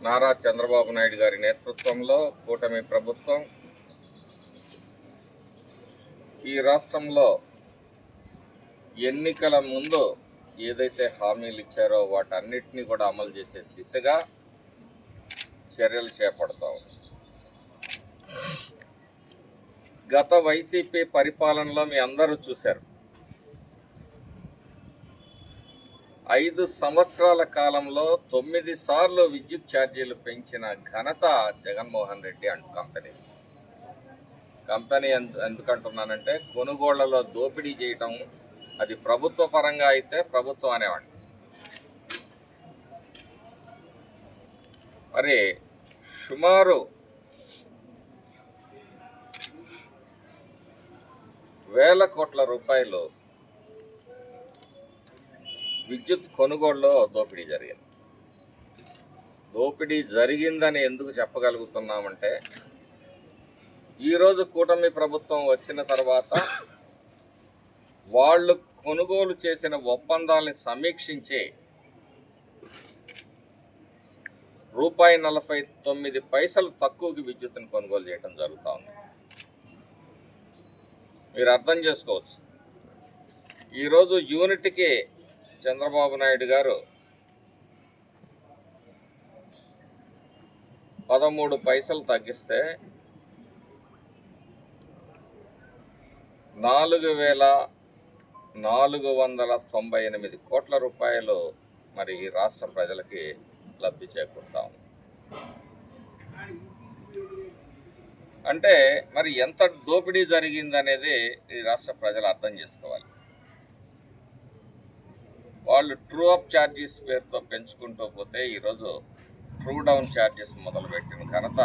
నారా చంద్రబాబు నాయుడు గారి నేతృత్వంలో కూటమి ప్రభుత్వం ఈ రాష్ట్రంలో ఎన్నికల ముందు ఏదైతే హామీలు ఇచ్చారో వాటన్నిటినీ కూడా అమలు చేసే దిశగా చర్యలు చేపడతాం గత వైసీపీ పరిపాలనలో మీ అందరూ చూశారు. ఐదు సంవత్సరాల కాలంలో తొమ్మిది సార్లు విద్యుత్ ఛార్జీలు పెంచిన ఘనత Jaganmohan Reddy and company. Company ఎందు ఎందుకంటున్నానంటే కొనుగోళ్ళలో దోపిడీ చేయటం అది ప్రభుత్వ పరంగా అయితే ప్రభుత్వం అనేవాడు మరి సుమారు వేల కోట్ల రూపాయలు విద్యుత్ కొనుగోలులో దోపిడీ జరిగింది. దోపిడీ జరిగిందని ఎందుకు చెప్పగలుగుతున్నామంటే ఈరోజు కూటమి ప్రభుత్వం వచ్చిన తర్వాత వాళ్ళు కొనుగోలు చేసిన ఒప్పందాలని సమీక్షించి రూపాయి నలభై తొమ్మిది పైసలు తక్కువకి విద్యుత్తుని కొనుగోలు చేయడం జరుగుతూ ఉంది. మీరు అర్థం చేసుకోవచ్చు. ఈరోజు యూనిట్కి చంద్రబాబు నాయుడు గారు పదమూడు పైసలు తగ్గిస్తే నాలుగు వేల నాలుగు వందల తొంభై ఎనిమిది కోట్ల రూపాయలు మరి ఈ రాష్ట్ర ప్రజలకి లబ్ధి చేకూరుతాం అంటే మరి ఎంత దోపిడీ జరిగిందనేది ఈ రాష్ట్ర ప్రజలు అర్థం చేసుకోవాలి. వాళ్ళు ట్రూ అప్ ఛార్జెస్ పేరుతో పెంచుకుంటూ పోతే ఈరోజు ట్రూ డౌన్ ఛార్జెస్ మొదలుపెట్టిన ఘనత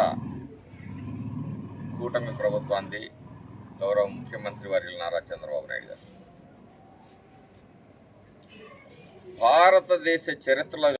కూటమి ప్రభుత్వాన్ని గౌరవ ముఖ్యమంత్రి వర్యులు నారా చంద్రబాబు నాయుడు గారు. భారతదేశ చరిత్రలో